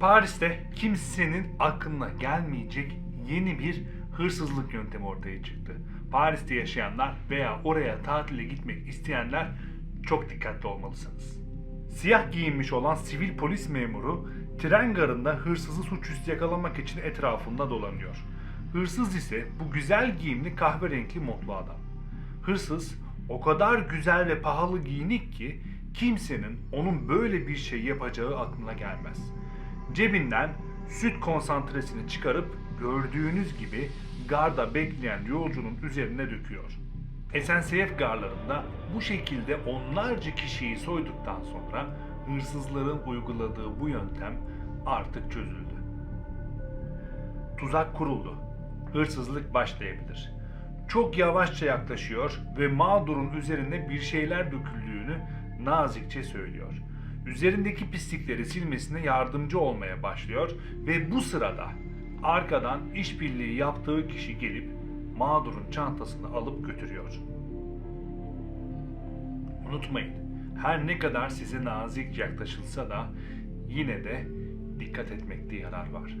Paris'te kimsenin aklına gelmeyecek yeni bir hırsızlık yöntemi ortaya çıktı. Paris'te yaşayanlar veya oraya tatile gitmek isteyenler çok dikkatli olmalısınız. Siyah giyinmiş olan sivil polis memuru tren garında hırsızı suçüstü yakalamak için etrafında dolanıyor. Hırsız ise bu güzel giyimli kahverengi modlu adam. Hırsız o kadar güzel ve pahalı giyinik ki kimsenin onun böyle bir şey yapacağı aklına gelmez. Cebinden süt konsantresini çıkarıp gördüğünüz gibi garda bekleyen yolcunun üzerine döküyor. SNCF garlarında bu şekilde onlarca kişiyi soyduktan sonra hırsızların uyguladığı bu yöntem artık çözüldü. Tuzak kuruldu. Hırsızlık başlayabilir. Çok yavaşça yaklaşıyor ve mağdurun üzerine bir şeyler döküldüğünü nazikçe söylüyor. Üzerindeki pislikleri silmesine yardımcı olmaya başlıyor ve bu sırada arkadan işbirliği yaptığı kişi gelip mağdurun çantasını alıp götürüyor. Unutmayın, her ne kadar size nazik yaklaşılsa da yine de dikkat etmekte yarar var.